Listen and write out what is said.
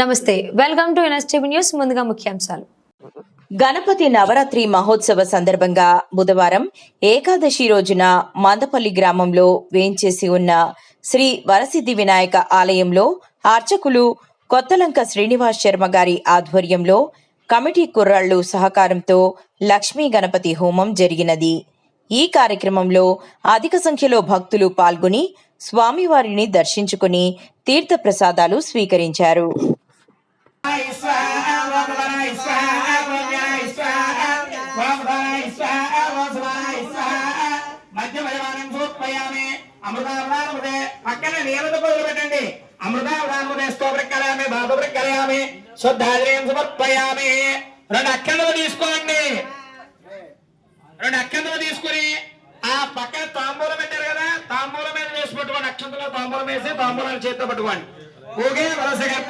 నమస్తే welcome to NSTV news ముందుగా ముఖ్యాంశాలు. గణపతి నవరాత్రి మహోత్సవ సందర్భంగా బుధవారం ఏకాదశి రోజున మందపల్లి గ్రామంలో వేంచేసి ఉన్న శ్రీ వరసిద్ధి వినాయక ఆలయంలో అర్చకులు కొత్తలంక శ్రీనివాస్ శర్మ గారి ఆధ్వర్యంలో కమిటీ కుర్రాళ్ళు సహకారంతో లక్ష్మీ గణపతి హోమం జరిగినది. ఈ కార్యక్రమంలో అధిక సంఖ్యలో భక్తులు పాల్గొని స్వామివారిని దర్శించుకుని తీర్థ ప్రసాదాలు స్వీకరించారు అమృతావధానముదే పక్కన నియమిత పదులు పెట్టండి అమృతావధానముదే స్తోప్రక్కలయామి భాగవృక్కలయామి శుద్ధాద్రయం సమర్పయామి రెండు అక్షంతలు తీసుకోండి రెండు అక్షంతలు తీసుకుని ఆ పక్కన తాంబూలం పెట్టారు కదా తాంబూలం మీద వేసి పట్టుకోండి అక్షంతలో తాంబూలం వేసి తాంబూలం చేతితో పట్టుకోండి. ఊగే వలస కర్పూర